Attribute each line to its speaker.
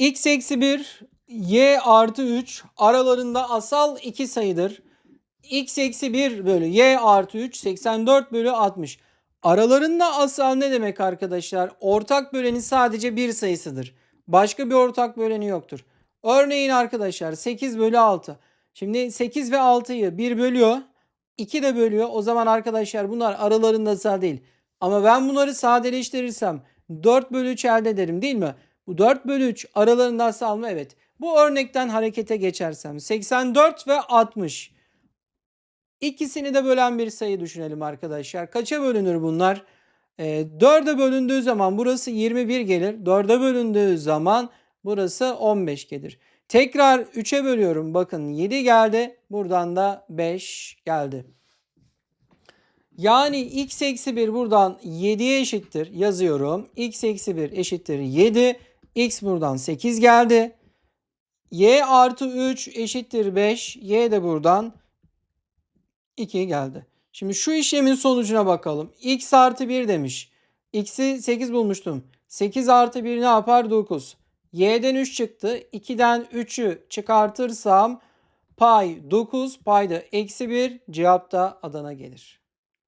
Speaker 1: x eksi 1, y artı 3 aralarında asal iki sayıdır. x eksi 1 bölü y artı 3 84 bölü 60. Aralarında asal ne demek arkadaşlar? Ortak böleni sadece bir sayısıdır. Başka bir ortak böleni yoktur. Örneğin arkadaşlar 8 bölü 6. Şimdi 8 ve 6'yı 1 bölüyor. 2 de bölüyor. O zaman arkadaşlar bunlar aralarında asal değil. Ama ben bunları sadeleştirirsem 4 bölü 3 elde ederim değil mi? Bu 4 bölü 3 aralarında asal mı? Evet. Bu örnekten harekete geçersem 84 ve 60. İkisini de bölen bir sayı düşünelim arkadaşlar. Kaça bölünür bunlar? E, 4'e bölündüğü zaman burası 21 gelir. 4'e bölündüğü zaman burası 15 gelir. Tekrar 3'e bölüyorum. Bakın 7 geldi. Buradan da 5 geldi. Yani x eksi 1 buradan 7'ye eşittir. Yazıyorum. x eksi 1 eşittir 7. x buradan 8 geldi. y artı 3 eşittir 5. y de buradan 2 geldi. Şimdi şu işlemin sonucuna bakalım. x artı 1 demiş. x'i 8 bulmuştum. 8 artı 1 ne yapar? 9. y'den 3 çıktı. 2'den 3'ü çıkartırsam pay 9 payda eksi 1 cevap da Adana gelir.